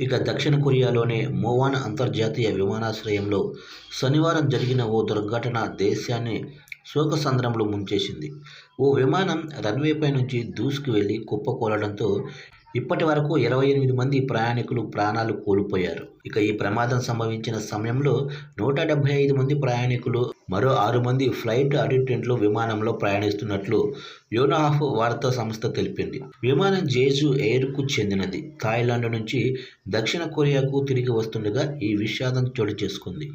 ఇక దక్షిణ కొరియాలోని మోవాన్ అంతర్జాతీయ విమానాశ్రయంలో శనివారం జరిగిన ఓ దుర్ఘటన దేశాన్ని శోకసంద్రంలో ముంచేసింది. ఓ విమానం రన్వేపై నుంచి దూసుకు వెళ్ళి కుప్పకూలడంతో ఇప్పటి వరకు ఇరవై ఎనిమిది మంది ప్రయాణికులు ప్రాణాలు కోల్పోయారు. ఇక ఈ ప్రమాదం సంభవించిన సమయంలో నూట డెబ్బై ఐదు మంది ప్రయాణికులు మరో ఆరు మంది ఫ్లైట్ అటెండెంట్లు విమానంలో ప్రయాణిస్తున్నట్లు యోనాహ్ వార్తా సంస్థ తెలిపింది. విమానం జేజు ఎయిర్కు చెందినది. థాయిలాండ్ నుంచి దక్షిణ కొరియాకు తిరిగి వస్తుండగా ఈ విషాదం చోటు చేసుకుంది